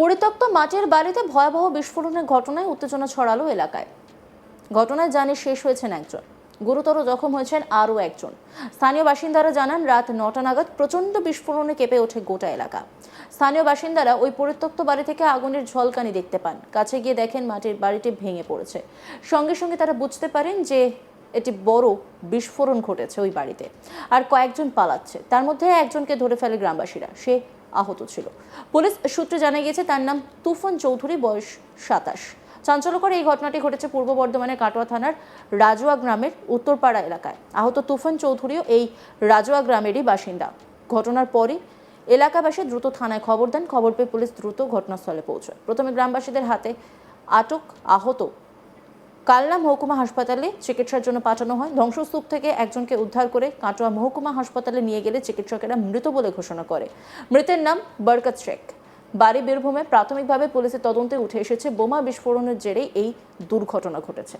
পরিত্যক্ত মাটির বাড়িতে ভয়াবহ বিস্ফোরণের ঘটনায় উত্তেজনা ছড়ালো এলাকায়। ঘটনায় জানে শেষ হয়েছেন একজন। গুরুতর জখম হয়েছেন আরও একজন। স্থানীয় বাসিন্দারা জানান, রাত নটা নাগাদ প্রচণ্ড বিস্ফোরণে কেঁপে ওঠে গোটা এলাকা। স্থানীয় বাসিন্দারা ওই পরিত্যক্ত বাড়ি থেকে আগুনের ঝলকানি দেখতে পান। কাছে গিয়ে দেখেন মাটির বাড়িটি ভেঙে পড়েছে। সঙ্গে সঙ্গে তারা বুঝতে পারেন যে এটি বড় বিস্ফোরণ ঘটেছে ওই বাড়িতে। আর কয়েকজন পালাচ্ছে। তার মধ্যে একজনকে ধরে ফেলে গ্রামবাসীরা। সে আহত ছিল। পুলিশ সূত্রে জানা গিয়েছে, তার নাম তুফান চৌধুরী, বয়স সাতাশ। চাঞ্চল্যকর এই ঘটনাটি ঘটেছে পূর্ব বর্ধমানের কাটোয়া থানার রাজুয়া গ্রামের উত্তরপাড়া এলাকায়। আহত তুফান চৌধুরীও এই রাজুয়া গ্রামেরই বাসিন্দা। ঘটনার পরই এলাকাবাসী দ্রুত থানায় খবর দেন। খবর পেয়ে পুলিশ দ্রুত ঘটনাস্থলে পৌঁছয়। প্রথমে গ্রামবাসীদের হাতে আটক, আহত কালনা মহকুমা হাসপাতালে চিকিৎসার জন্য পাঠানো হয়। ধ্বংসস্তূপ থেকে একজনকে উদ্ধার করে কাটোয়া মহকুমা হাসপাতালে নিয়ে গেলে চিকিৎসকেরা মৃত বলে ঘোষণা করে। মৃতের নাম বরকত শেখ। বাড়ি বীরভূমে প্রাথমিকভাবে পুলিশের তদন্তে উঠে এসেছে বোমা বিস্ফোরণের জেরে এই দুর্ঘটনা ঘটেছে।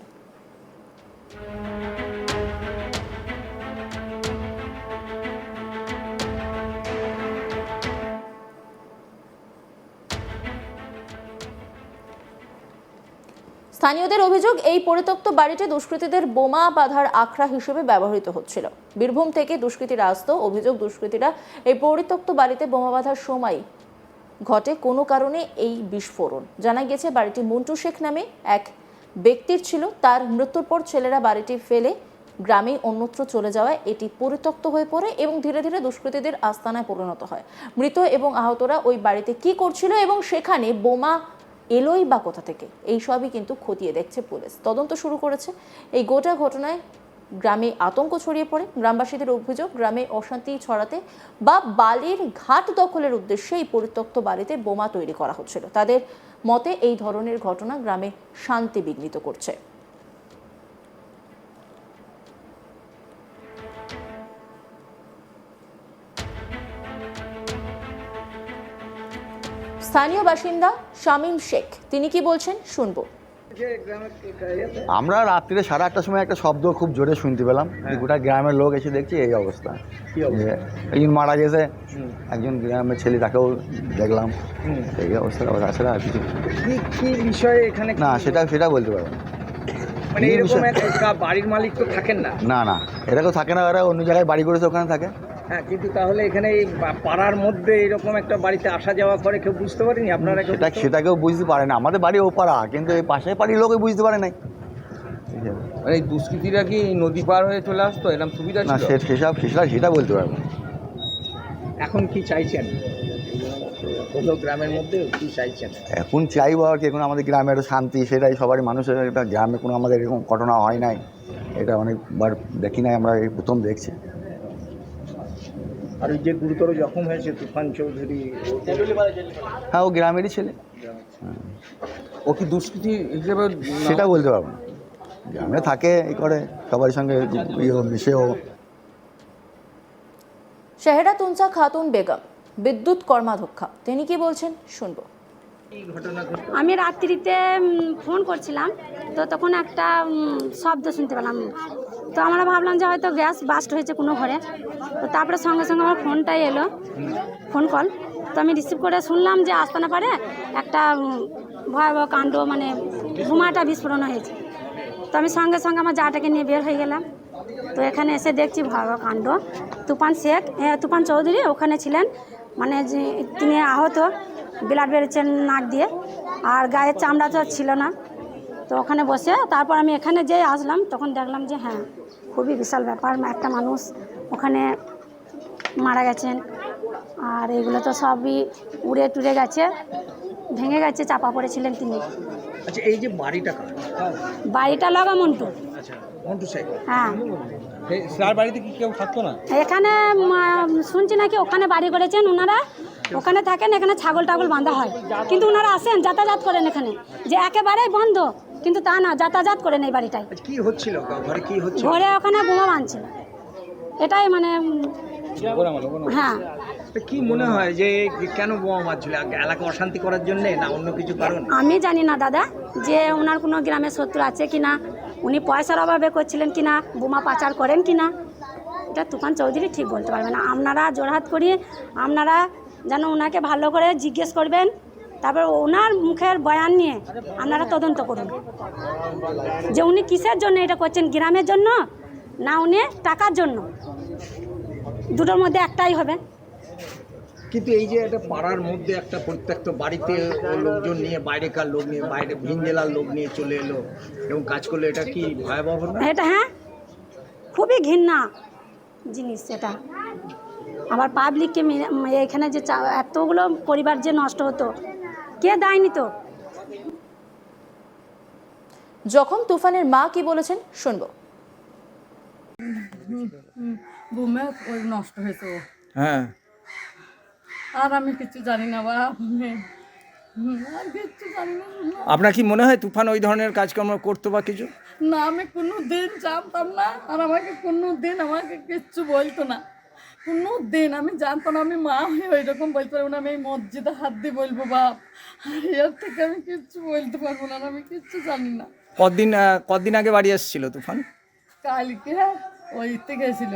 স্থানীয়দের অভিযোগ, এই পরিত্যক্ত বাড়িটি দুষ্কৃতীদের বোমা বাঁধার আখড়া হিসেবে ব্যবহৃত হচ্ছিল। বীরভূম থেকে দুষ্কৃতীরা আসতো। অভিযোগ, দুষ্কৃতীরা এই পরিত্যক্ত বাড়িতে বোমা বাঁধার সময় ঘটে কোনো কারণে এই বিস্ফোরণ। জানা গেছে, বাড়িটি মন্টু শেখ নামে এক ব্যক্তির ছিল। তার মৃত্যুর পর ছেলেরা বাড়িটি ফেলে গ্রামে অন্যত্র চলে যাওয়ায় এটি পরিত্যক্ত হয়ে পড়ে এবং ধীরে ধীরে দুষ্কৃতীদের আস্তানায় পরিণত হয়। মৃত এবং আহতরা ওই বাড়িতে কি করছিল এবং সেখানে বোমা এলোই বা কোথা থেকে? এই সবই কিন্তু খতিয়ে দেখছে পুলিশ। তদন্ত শুরু করেছে। এই গোটা ঘটনায় গ্রামে আতঙ্ক ছড়িয়ে পড়ে। গ্রামবাসীদের অভিযোগ, গ্রামে অশান্তি ছড়াতে বা বালির ঘাট দখলের উদ্দেশ্যে এই পরিত্যক্ত বাড়িতে বোমা তৈরি করা হচ্ছিল। তাদের মতে এই ধরনের ঘটনা গ্রামে শান্তি বিঘ্নিত করছে। স্থানীয় বাসিন্দা শামীম শেখ। তিনি কি বলছেন? শুনব। আমরা রাত্রিরে সাড়ে আটটার সময় একটা শব্দ খুব জোরে শুনতে পেলাম। গোটা গ্রামের লোক এসে দেখছি এই অবস্থা। একজন মারা গেছে একজন গ্রামের ছেলে তাকেও দেখলাম। এই অবস্থা তাছাড়া আর কিছু কি কি বিষয়ে এখানে না সেটা সেটা বলতে পারব মানে এরকম বাড়ির মালিক তো থাকেন না। না না। এটা কেউ থাকে না ওরা অন্য জায়গায় বাড়ি করেছে ওখানে থাকে। হ্যাঁ কিন্তু তাহলে এখানে এই পা- পাড়ার মধ্যে এরকম একটা বাড়িতে আসা যাওয়া করে কেউ বুঝতে পারেনি? আপনারা কেউ সেটা সেটা কেউ বুঝতে পারে না। আমাদের বাড়ি ওপাড়া কিন্তু এই পাশের বাড়ির লোকই বুঝতে পারে নাই। মানে এই দুষ্কৃতীরা কি নদী পার হয়ে চলে আসতো? এরকম সুবিধা না সে সেসব সেটা সেটা বলতে পারব না। এখন কি চাইছেন? হলো গ্রামের মধ্যে কি চাইছেন? এখন চাইব আর কি এখন আমাদের গ্রামে একটা শান্তি সেটাই সবারই মানুষের একটা গ্রামে কোনো আমাদের এরকম ঘটনা হয় নাই। এটা অনেকবার দেখি নাই আমরা এই প্রথম দেখছি। আর ওই যে গুরুতর জখম হয়েছে তুফান চৌধুরী হ্যাঁ ও গ্রামেরই ছেলে। ও কি দুষ্কৃতি হিসেবে সেটা বলতে পারব না। গ্রামে থাকে এ করে সবার সঙ্গে ইয়ে মিশেও শেহরা তুনসা খাতুন বেগম বিদ্যুৎ কর্মাধ্যক্ষা। তিনি কি বলছেন? শুনব। আমি রাত্রিতে ফোন করছিলাম তো তখন একটা শব্দ শুনতে পেলাম। তো আমরা ভাবলাম যে হয়তো গ্যাস বাস্ট হয়েছে কোনো ঘরে। তো তারপরে সঙ্গে সঙ্গে আমার ফোনটাই এলো ফোন কল। তো আমি রিসিভ করে শুনলাম যে আসতে না পারে একটা ভয়াবহ কাণ্ড মানে বোমাটা বিস্ফোরণ হয়েছে। তো আমি সঙ্গে সঙ্গে আমার জাটাকে নিয়ে বের হয়ে গেলাম। তো এখানে এসে দেখছি ভয়াবহ কাণ্ড। তুফান শেখ এ, তুফান চৌধুরী ওখানে ছিলেন। মানে তিনি আহত। ব্লাড বেরোচ্ছেন নাক দিয়ে আর গায়ের চামড়া তো ছিল না। তো ওখানে বসে তারপর আমি এখানে যেয়ে আসলাম তখন দেখলাম যে হ্যাঁ খুবই বিশাল ব্যাপার একটা মানুষ ওখানে মারা গেছেন। আর এগুলো তো সবই উড়ে টুড়ে গেছে ভেঙে গেছে চাপা পড়েছিলেন তিনি। আচ্ছা এই যে বাড়িটা বাড়িটা লগা মন্টু। আচ্ছা হ্যাঁ। তার বাড়িতে কি কেউ থাকতো না? এখানে শুনছি নাকি ওখানে বাড়ি করেছেন ওনারা ওখানে থাকেন এখানে ছাগল টাগল বাঁধা হয়। কিন্তু ওনারা আসেন যাতায়াত করেন এখানে। যে একেবারেই বন্ধ কিন্তু তা না যাতায়াত করেন এই বাড়িটায়। আচ্ছা কি হচ্ছিল? ঘরে কি হচ্ছিল? ঘরে ওখানে বোমা বাঁধছিল। এটাই মানে হ্যাঁ। কি মনে হয় যে কেন বোমা মারছিল এলাকা অশান্তি করার জন্য না অন্য কিছু কারণ? আমি জানি না দাদা যে ওনার কোনো গ্রামে শত্রু আছে কি না উনি পয়সার অভাবে করছিলেন কি না বোমা পাচার করেন কি না। এটা তুফান চৌধুরী ঠিক বলতে পারবে না। আপনারা জোরহাত করি আপনারা যেন ওনাকে ভালো করে জিজ্ঞেস করবেন তারপর ওনার মুখের বয়ান নিয়ে আপনারা তদন্ত করুন। যে উনি কিসের জন্য এটা করছেন গ্রামের জন্য না উনি টাকার জন্য? দুটোর মধ্যে একটাই হবে। কিন্তু এই যে একটা পাড়ার মধ্যে একটা প্রত্যেকটা বাড়িতে লোকজন নিয়ে বাইরেকার লোক নিয়ে বাইরে ভিন জেলার লোক নিয়ে চলে এলো এবং কাজ করলে এটা কি ভয়াবহ না এটা হ্যাঁ খুবই ঘৃণা জিনিস এটা। আবার পাবলিককে এখানে যে চা- এতগুলো পরিবার যে নষ্ট হতো কে দায় তো যখন তুফানের মা কি বলেছেন শুনব। বুমে ওই নষ্ট হয়েছে হ্যাঁ। আর আমি কিছু জানি না বা আর কিচ্ছু জানি আপনার কি মনে হয় তুফান ওই ধরনের কাজকর্ম করতো বা কিছু? না আমি কোনো দিন জানতাম না আর আমাকে কোনো দিন আমাকে কিচ্ছু বলতো না। কোনো দিন আমি জানতাম না আমি মা হয়ে ওই রকম বলতে পারব না আমি এই মসজিদে হাত দিয়ে বলব বাপ আর এর থেকে আমি কিচ্ছু বলতে পারব না আমি কিচ্ছু জানি না। কদিন কদিন আগে বাড়ি এসেছিল তুফান? কালকে ওইতে গেছিল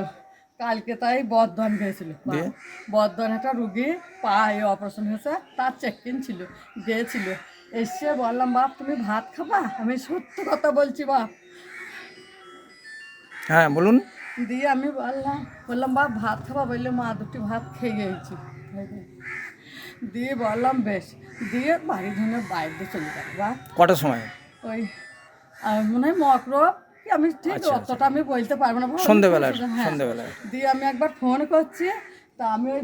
কালকে তাই বর্ধমান গেছিল দিয়ে? বর্ধমান একটা রুগী পায়ে অপারেশন হয়েছে তার চেক ছিল গিয়েছিল। এসে বললাম বাপ তুমি ভাত খাবা? আমি সত্য কথা বলছি বাপ। হ্যাঁ বলুন। দিয়ে আমি বললাম বললাম বাপ ভাত খাবা? বললে মা দুটি ভাত খেয়ে গেছি। দিয়ে বললাম বেশ। দিয়ে বাড়ি ধরে বাইরে চলে যাব বা কটার সময়? ওই মনে হয় মকরব কি আমি ঠিক অতটা আমি বলতে পারব না যে হ্যাঁ। সন্ধেবেলার। দিয়ে আমি একবার ফোন করছি তা আমি ওই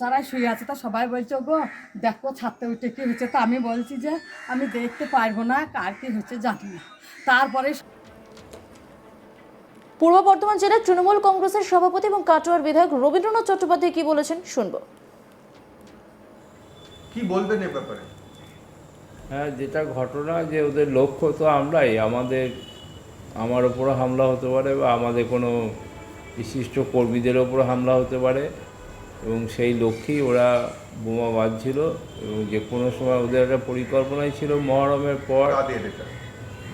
সারাই শুয়ে আছে তা সবাই বলছে গো দেখো ছাড়তে উঠে কি হচ্ছে তা আমি বলছি যে আমি দেখতে পারব না কার কি হচ্ছে জানি না। তারপরে পূর্ব বর্ধমান জেলার তৃণমূল কংগ্রেসের সভাপতি এবং কাটোয়ার বিধায়ক রবীন্দ্রনাথ চট্টোপাধ্যায় কি বলেছেন শুনব। কি বলবেন এ ব্যাপারে? হ্যাঁ যেটা ঘটনা যে ওদের লক্ষ্য তো আমরাই। আমাদের আমার ওপরও হামলা হতে পারে বা আমাদের কোনো বিশিষ্ট কর্মীদের ওপরও হামলা হতে পারে এবং সেই লক্ষ্যেই ওরা বোমা বাঁধছিল এবং যে কোনো সময় ওদের একটা পরিকল্পনাই ছিল মহরমের পর এটা?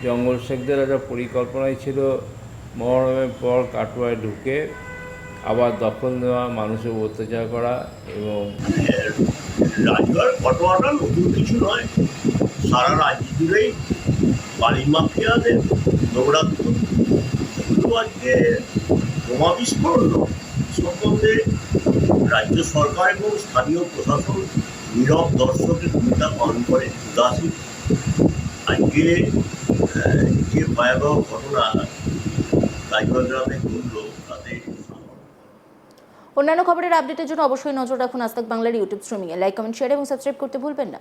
জঙ্গল শেখদের একটা পরিকল্পনাই ছিল মহরমের পর কাটোয়ায় ঢুকে আবার দখল নেওয়া, মানুষের অত্যাচার করা এবং রাজুয়ার ঘটনাটা নতুন কিছু নয়। সারা রাজ্য জুড়েই বালি মাফিয়াদের দৌরাত্ম শুধু আজকে বোমা বিস্ফোরণ সম্বন্ধে রাজ্য সরকার এবং স্থানীয় প্রশাসন নীরব দর্শকের ভূমিকা পালন করে, উদাসীন। আজকে যে ভয়াবহ ঘটনা অন্যান্য খবরের আপডেটের জন্য অবশ্যই নজর রাখুন আজ বাংলার ইউটিউব স্ট্রিমিংয়ে লাইক কমেন্ট শেয়ার এবং সাবস্ক্রাইব করতে ভুলবেন না।